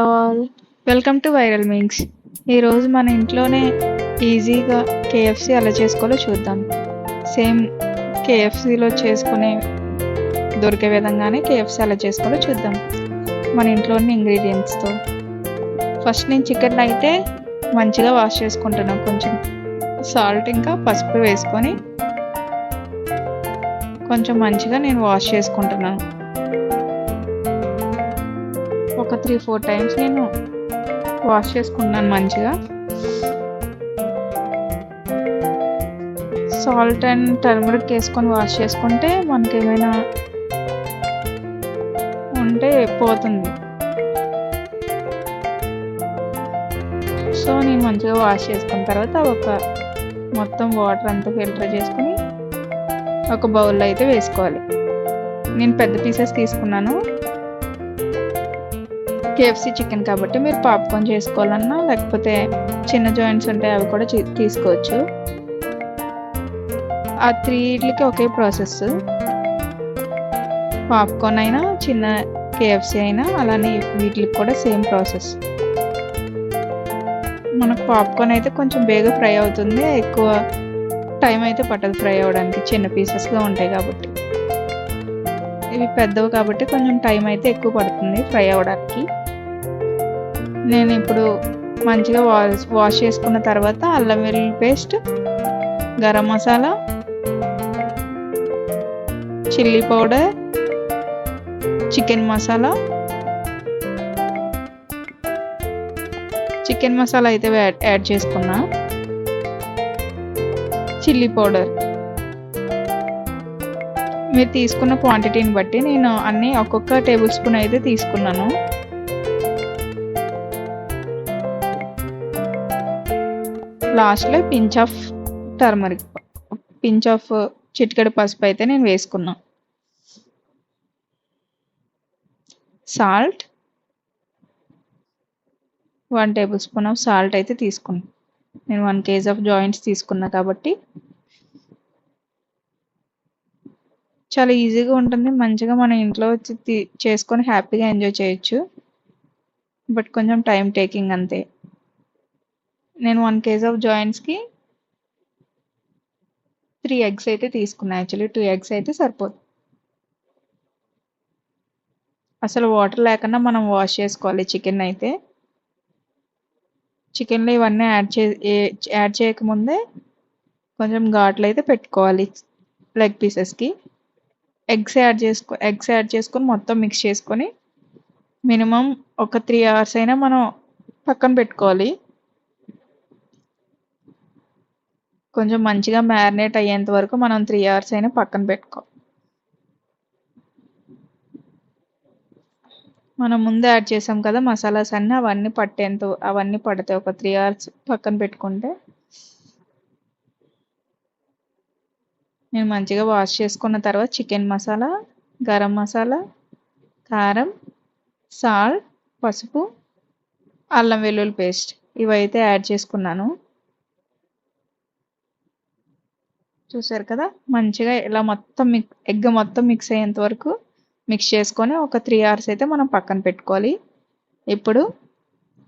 All. Welcome to viral మింగ్స్ ఈరోజు మన ఇంట్లోనే ఈజీగా కేఎఫ్సి ఎలా చేసుకోవాలో చూద్దాం. సేమ్ కేఎఫ్సిలో చేసుకునే దొరికే విధంగానే కేఎఫ్సి ఎలా చేసుకోవాలో చూద్దాం. మన ఇంట్లోని ఇంగ్రీడియంట్స్తో ఫస్ట్ నేను చికెన్ అయితే మంచిగా వాష్ చేసుకుంటున్నాను కొంచెం సాల్ట్ ఇంకా పసుపు వేసుకొని కొంచెం మంచిగా నేను వాష్ చేసుకుంటున్నాను. ఒక త్రీ ఫోర్ టైమ్స్ నేను వాష్ చేసుకున్నాను మంచిగా. సాల్ట్ అండ్ టర్మరిక్ వేసుకొని వాష్ చేసుకుంటే మనకి ఏమైనా ఉంటే పోతుంది. సో నేను మంచిగా వాష్ చేసుకున్న తర్వాత ఒక మొత్తం వాటర్ అంతా ఫిల్టర్ చేసుకుని ఒక బౌల్లో అయితే వేసుకోవాలి. నేను పెద్ద పీసెస్ తీసుకున్నాను. కేఎఫ్సి చికెన్ కాబట్టి మీరు పాప్కార్న్ చేసుకోవాలన్నా లేకపోతే చిన్న జాయింట్స్ ఉంటాయి అవి కూడా తీసుకోవచ్చు. ఆ త్రీట్లకి ఒకే ప్రాసెస్. పాప్కార్న్ అయినా చిన్న కేఎఫ్సీ అయినా అలానే వీటికి కూడా సేమ్ ప్రాసెస్. మనకు పాప్కార్న్ అయితే కొంచెం బేగా ఫ్రై అవుతుంది ఎక్కువ టైం అయితే పట్టదు ఫ్రై అవ్వడానికి చిన్న పీసెస్గా ఉంటాయి కాబట్టి. ఇవి పెద్దవి కాబట్టి కొంచెం టైం అయితే ఎక్కువ పడుతుంది ఫ్రై అవ్వడానికి నేను ఇప్పుడు మంచిగా వాష్ వాష్ చేసుకున్న తర్వాత అల్లం వెల్లుల్లి paste garam masala chilli powder chicken masala chicken masala అయితే యాడ్ చేసుకున్నా. చిల్లీ పౌడర్ మీరు తీసుకున్న క్వాంటిటీని బట్టి నేను అన్నీ ఒక్కొక్క టేబుల్ స్పూన్ అయితే తీసుకున్నాను. లాస్ట్లో pinch of turmeric pinch of చిటికెడు పసుపు అయితే నేను వేసుకున్నా. Salt one table spoon of salt అయితే తీసుకున్నాను నేను వన్ కేజీ ఆఫ్ జాయింట్స్ తీసుకున్నా కాబట్టి చాలా ఈజీగా ఉంటుంది. మంచిగా మనం ఇంట్లో వచ్చి చేసుకొని హ్యాపీగా ఎంజాయ్ చేయొచ్చు. బట్ కొంచెం టైం టేకింగ్ అంతే. నేను వన్ కేజీ ఆఫ్ జాయింట్స్కి త్రీ ఎగ్స్ అయితే తీసుకున్నాను యాక్చువల్లీ టూ ఎగ్స్ అయితే సరిపోదు. అసలు వాటర్ లేకుండా మనం వాష్ చేసుకోవాలి చికెన్ అయితే. చికెన్లో ఇవన్నీ యాడ్ చే యాడ్ చేయకముందే కొంచెం ఘాట్లు అయితే పెట్టుకోవాలి లెగ్ పీసెస్కి. ఎగ్స్ యాడ్ చేసుకో ఎగ్స్ యాడ్ చేసుకొని మొత్తం మిక్స్ చేసుకొని మినిమం ఒక త్రీ అవర్స్ అయినా మనం పక్కన పెట్టుకోవాలి. కొంచెం మంచిగా మ్యారినేట్ అయ్యేంత వరకు మనం త్రీ అవర్స్ అయినా పక్కన పెట్టుకో. మనం ముందు యాడ్ చేసాం కదా మసాలాస్ అన్నీ అవన్నీ పట్టేంత అవన్నీ పడతాయి. ఒక త్రీ అవర్స్ పక్కన పెట్టుకుంటే నేను మంచిగా వాష్ చేసుకున్న తర్వాత చికెన్ మసాలా గరం మసాలా కారం సాల్ట్ పసుపు అల్లం వెల్లుల్లి పేస్ట్ ఇవైతే యాడ్ చేసుకున్నాను. చూసారు కదా? మంచిగా ఇలా మొత్తం మిక్ ఎగ్ మొత్తం మిక్స్ అయ్యేంత వరకు మిక్స్ చేసుకొని ఒక త్రీ అవర్స్ అయితే మనం పక్కన పెట్టుకోవాలి. ఇప్పుడు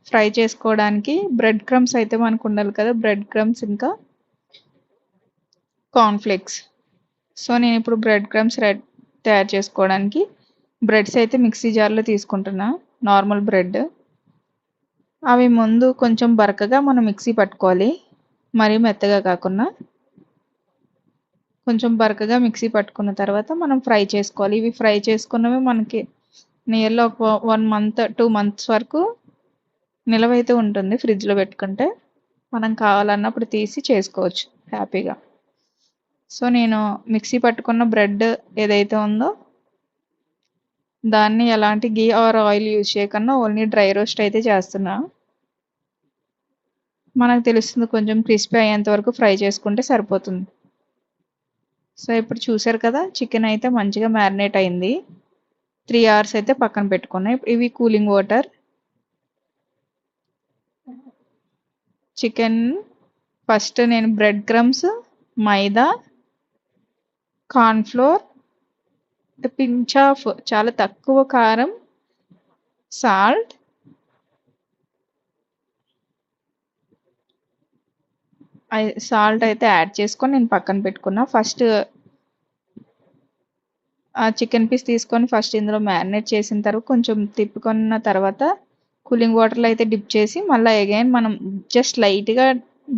ఫ్రై చేసుకోవడానికి బ్రెడ్ క్రమ్స్ అయితే మనకు ఉండాలి కదా? బ్రెడ్ క్రమ్స్ ఇంకా కార్న్ఫ్లేక్స్ సో నేను ఇప్పుడు బ్రెడ్ క్రమ్స్ రెడ్ తయారు చేసుకోవడానికి బ్రెడ్స్ అయితే మిక్సీ జార్లో తీసుకుంటున్నా నార్మల్ బ్రెడ్ అవి ముందు కొంచెం బరకగా మనం మిక్సీ పట్టుకోవాలి మరీ మెత్తగా కాకుండా. కొంచెం బరకగా మిక్సీ పట్టుకున్న తర్వాత మనం ఫ్రై చేసుకోవాలి. ఇవి ఫ్రై చేసుకున్నవి మనకి నియర్లో ఒక వన్ మంత్ టూ మంత్స్ వరకు నిలవైతే ఉంటుంది ఫ్రిడ్జ్లో పెట్టుకుంటే. మనం కావాలన్నప్పుడు తీసి చేసుకోవచ్చు హ్యాపీగా. సో నేను మిక్సీ పట్టుకున్న బ్రెడ్ ఏదైతే ఉందో దాన్ని ఎలాంటి గీ ఆర్ ఆయిల్ యూజ్ చేయకుండా ఓన్లీ డ్రై రోస్ట్ అయితే చేస్తున్నా. మనకు తెలుస్తుంది కొంచెం క్రిస్పీ అయ్యేంత వరకు ఫ్రై చేసుకుంటే సరిపోతుంది. సో ఇప్పుడు చూసారు కదా చికెన్ అయితే మంచిగా మ్యారినేట్ అయింది. త్రీ అవర్స్ అయితే పక్కన పెట్టుకున్నాయి ఇవి కూలింగ్ వాటర్. చికెన్ ఫస్ట్ నేను bread crumbs maida cornflour pinch of చాలా తక్కువ కారం సాల్ట్ సాల్ట్ అయితే యాడ్ చేసుకొని నేను పక్కన పెట్టుకున్నా. ఫస్ట్ ఆ చికెన్ పీస్ తీసుకొని ఫస్ట్ ఇందులో మ్యారినేట్ చేసిన తర్వాత కొంచెం తిప్పుకున్న తర్వాత కూలింగ్ వాటర్లో అయితే డిప్ చేసి మళ్ళీ అగైన్ మనం జస్ట్ లైట్గా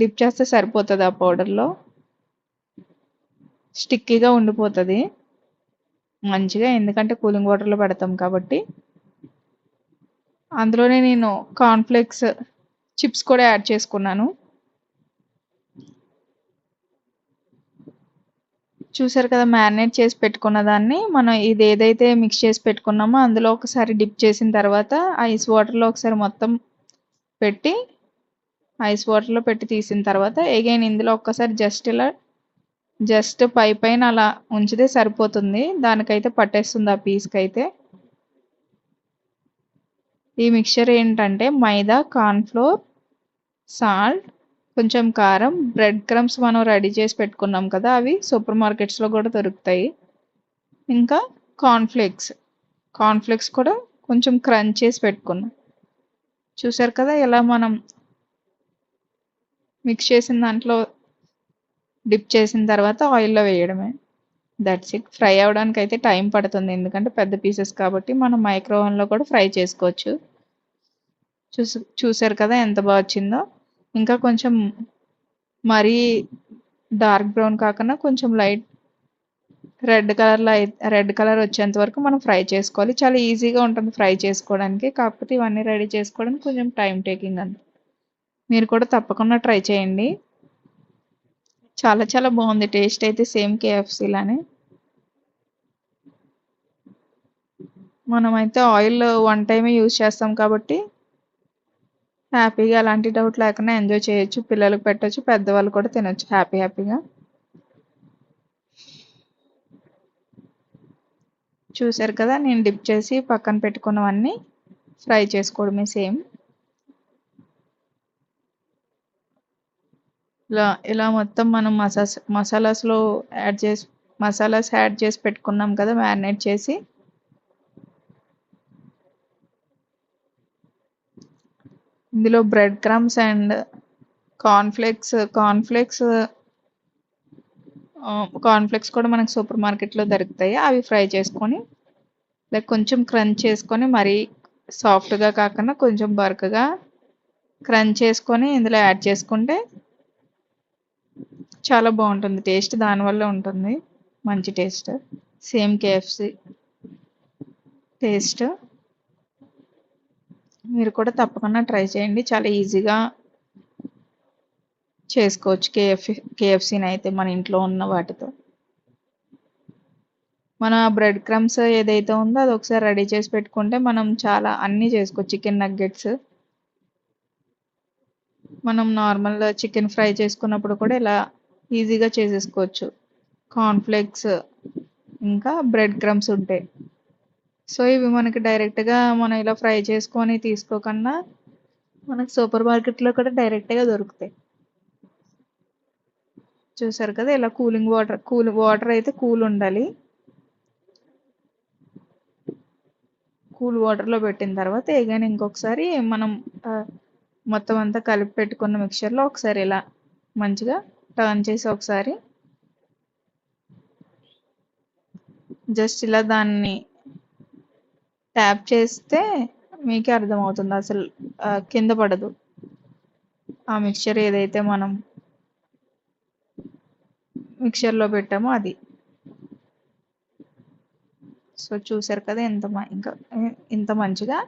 డిప్ చేస్తే సరిపోతుంది ఆ పౌడర్లో. స్టిక్కీగా ఉండిపోతుంది. మంచిగా ఎందుకంటే కూలింగ్ వాటర్లో పెడతాం కాబట్టి. అందులోనే నేను కార్న్ఫ్లేక్స్ చిప్స్ కూడా యాడ్ చేసుకున్నాను. చూసారు కదా మ్యారినేట్ చేసి పెట్టుకున్న దాన్ని మనం ఇది ఏదైతే మిక్స్ చేసి పెట్టుకున్నామో అందులో ఒకసారి డిప్ చేసిన తర్వాత ఐస్ వాటర్లో ఒకసారి మొత్తం పెట్టి ఐస్ వాటర్లో పెట్టి తీసిన తర్వాత ఎగైన్ ఇందులో ఒక్కసారి జస్ట్ ఇలా జస్ట్ పై పైన అలా ఉంచితే సరిపోతుంది. దానికైతే పట్టేస్తుంది ఆ పీస్కి అయితే ఈ మిక్చర్ ఏంటంటే మైదా కార్న్ఫ్లోర్ సాల్ట్ కొంచెం కారం బ్రెడ్ క్రమ్స్ మనం రెడీ చేసి పెట్టుకున్నాం కదా అవి సూపర్ మార్కెట్స్లో కూడా దొరుకుతాయి. ఇంకా కార్న్ఫ్లేక్స్. కార్న్ఫ్లేక్స్ కూడా కొంచెం క్రంచ్ చేసి పెట్టుకున్నాం. చూసారు కదా ఎలా మనం మిక్స్ చేసిన దాంట్లో డిప్ చేసిన తర్వాత ఆయిల్లో వేయడమే. దట్స్ ఇట్ ఫ్రై అవ్వడానికి అయితే టైం పడుతుంది. ఎందుకంటే పెద్ద పీసెస్ కాబట్టి మనం మైక్రో ఓవెన్లో కూడా ఫ్రై చేసుకోవచ్చు. చూసి చూసారు కదా ఎంత బాగా వచ్చిందో? ఇంకా కొంచెం మరీ డార్క్ బ్రౌన్ కాకుండా కొంచెం లైట్ రెడ్ కలర్లో రెడ్ కలర్ వచ్చేంత వరకు మనం ఫ్రై చేసుకోవాలి. చాలా ఈజీగా ఉంటుంది ఫ్రై చేసుకోవడానికి. కాకపోతే ఇవన్నీ రెడీ చేసుకోవడానికి కొంచెం టైం టేకింగ్ అంత. మీరు కూడా తప్పకుండా ట్రై చేయండి. చాలా చాలా బాగుంది. టేస్ట్ అయితే సేమ్ కేఎఫ్సీలానే మనమైతే ఆయిల్ వన్ టైమే యూజ్ చేస్తాం కాబట్టి హ్యాపీగా ఎలాంటి డౌట్ లేకుండా ఎంజాయ్ చేయొచ్చు. పిల్లలకు పెట్టచ్చు పెద్దవాళ్ళు కూడా తినొచ్చు హ్యాపీ హ్యాపీగా. చూసారు కదా నేను డిప్ చేసి పక్కన పెట్టుకున్నవన్నీ ఫ్రై చేసుకోవడమే సేమ్. ఇలా ఇలా మొత్తం మనం మసాస్ మసాలాస్లో యాడ్ చేసి మసాలాస్ యాడ్ చేసి పెట్టుకున్నాం కదా మ్యారినేట్ చేసి. ఇందులో bread crumbs and cornflakes cornflakes cornflakes కూడా మనకు సూపర్ మార్కెట్లో దొరుకుతాయి. అవి ఫ్రై చేసుకొని లైక్ కొంచెం క్రంచ్ చేసుకొని మరీ సాఫ్ట్గా కాకుండా కొంచెం బర్క్గా క్రంచ్ చేసుకొని ఇందులో యాడ్ చేసుకుంటే చాలా బాగుంటుంది. టేస్ట్ దానివల్ల ఉంటుంది. మంచి టేస్ట్. Same KFC taste. మీరు కూడా తప్పకుండా ట్రై చేయండి. చాలా ఈజీగా చేసుకోవచ్చు కేఎఫ్ కేఎఫ్సీని అయితే మన ఇంట్లో ఉన్న వాటితో. మన బ్రెడ్ క్రమ్స్ ఏదైతే ఉందో అది ఒకసారి రెడీ చేసి పెట్టుకుంటే మనం చాలా అన్నీ చేసుకోవచ్చు. చికెన్ నగ్గెట్స్ మనం నార్మల్ చికెన్ ఫ్రై చేసుకున్నప్పుడు కూడా ఇలా ఈజీగా చేసేసుకోవచ్చు. కార్న్ఫ్లేక్స్ ఇంకా బ్రెడ్ క్రమ్స్ ఉంటాయి. సో ఇవి మనకి డైరెక్ట్గా మనం ఇలా ఫ్రై చేసుకొని తీసుకోకన్నా మనకి సూపర్ మార్కెట్లో కూడా డైరెక్ట్గా దొరుకుతాయి. చూసారు కదా ఇలా కూలింగ్ వాటర్ కూల్ వాటర్ అయితే కూల్ ఉండాలి. కూల్ వాటర్లో పెట్టిన తర్వాత ఎగైన్ ఇంకొకసారి మనం మొత్తం అంతా కలిపి పెట్టుకున్న మిక్చర్లో ఒకసారి ఇలా మంచిగా టర్న్ చేసి ఒకసారి జస్ట్ ఇలా దాన్ని ట్యాప్ చేస్తే మీకే అర్థమవుతుంది. అసలు కింద పడదు. ఆ మిక్చర్ ఏదైతే మనం మిక్చర్లో పెట్టామో అది. సో చూసారు కదా ఎంత ఇంకా ఇంత మంచిగా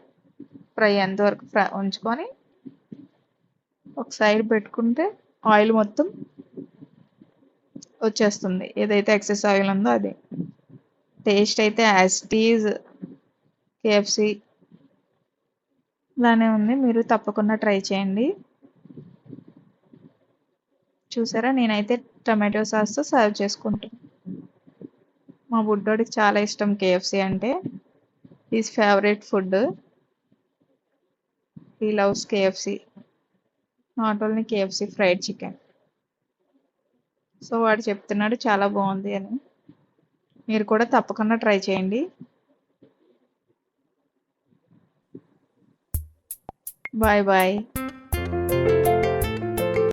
ఫ్రై ఎంతవరకు ఫ్రై ఉంచుకొని ఒక సైడ్ పెట్టుకుంటే ఆయిల్ మొత్తం వచ్చేస్తుంది. ఏదైతే ఎక్సెస్ ఆయిల్ ఉందో అది. టేస్ట్ అయితే యాజ్ టీజ్ కేఎఫ్సి లానే ఉంది. మీరు తప్పకుండా ట్రై చేయండి. చూసారా? నేనైతే టమాటో సాస్తో సర్వ్ చేసుకుంటాను మా బుడ్డోడికి చాలా ఇష్టం కేఎఫ్సి అంటే. His favourite food. He loves KFC not only KFC fried chicken so వాడు చెప్తున్నాడు చాలా బాగుంది అని. మీరు కూడా తప్పకుండా ట్రై చేయండి. Bye bye